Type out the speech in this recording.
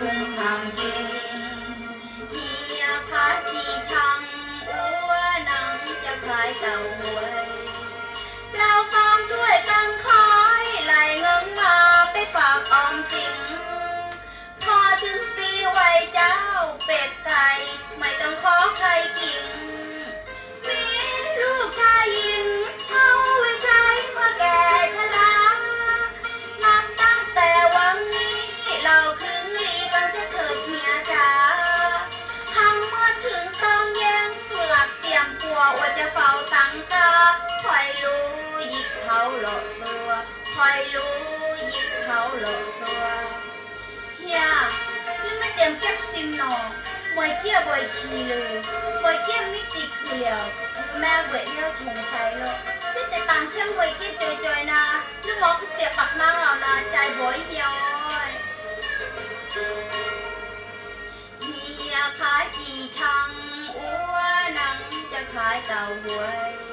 ช่วยคุมทำกินเฮียขาจีชังอัวหนังจะขายเต่าหว เขาหลอกตัวเฮียนี่ไม่เตรียมเก็บซิมหนอบอยเกี้ยบอยคีเลยบอยเกี้ยไม่ติดคือเหลียวแม่เวทเนี่ยถงใส่เลยนี่แต่ตามเชื่องบอยเกี้ยจอยๆนะลูกหมอก็เสียปักนั่งเอานะใจบอยเฮียเฮียขาจีชังอ้วหนังจะขายเต่าหวย